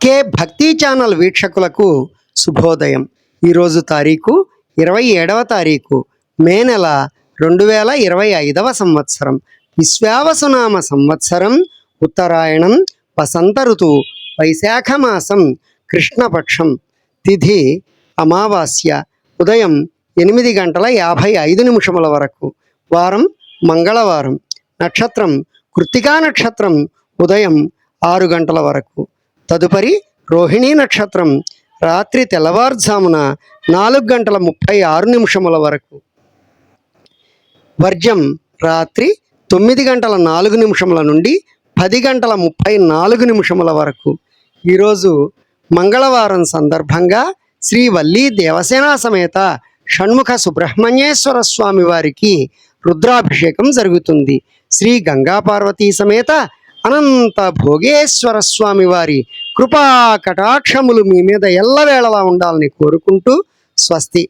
కే భక్తి ఛానల్ వీక్షకులకు శుభోదయం. ఈరోజు తారీఖు ఇరవై ఏడవ తారీఖు మే నెల రెండు వేల ఇరవై ఐదవ సంవత్సరం. విశ్వావసునామ సంవత్సరం ఉత్తరాయణం వసంత ఋతువు వైశాఖ మాసం కృష్ణపక్షం. తిథి అమావాస్య ఉదయం ఎనిమిది గంటల యాభై ఐదు నిమిషముల వరకు. వారం మంగళవారం. నక్షత్రం కృత్తికా నక్షత్రం ఉదయం ఆరు గంటల వరకు. తదుపరి రోహిణీ నక్షత్రం. రాత్రి తెల్లవారుజామున నాలుగు గంటల ముప్పై ఆరు నిమిషముల వరకు. వర్జం రాత్రి తొమ్మిది గంటల నాలుగు నిమిషముల నుండి పది గంటల ముప్పై నాలుగు నిమిషముల వరకు. ఈరోజు మంగళవారం సందర్భంగా శ్రీ వల్లీ దేవసేన సమేత షణ్ముఖ సుబ్రహ్మణ్యేశ్వర స్వామి వారికి రుద్రాభిషేకం జరుగుతుంది. శ్రీ గంగా పార్వతీ సమేత అనంత భోగేశ్వర స్వామి వారి కృపా కటాక్షములు మీ మీద ఎల్లవేళలా ఉండాలని కోరుకుంటూ స్వస్తి.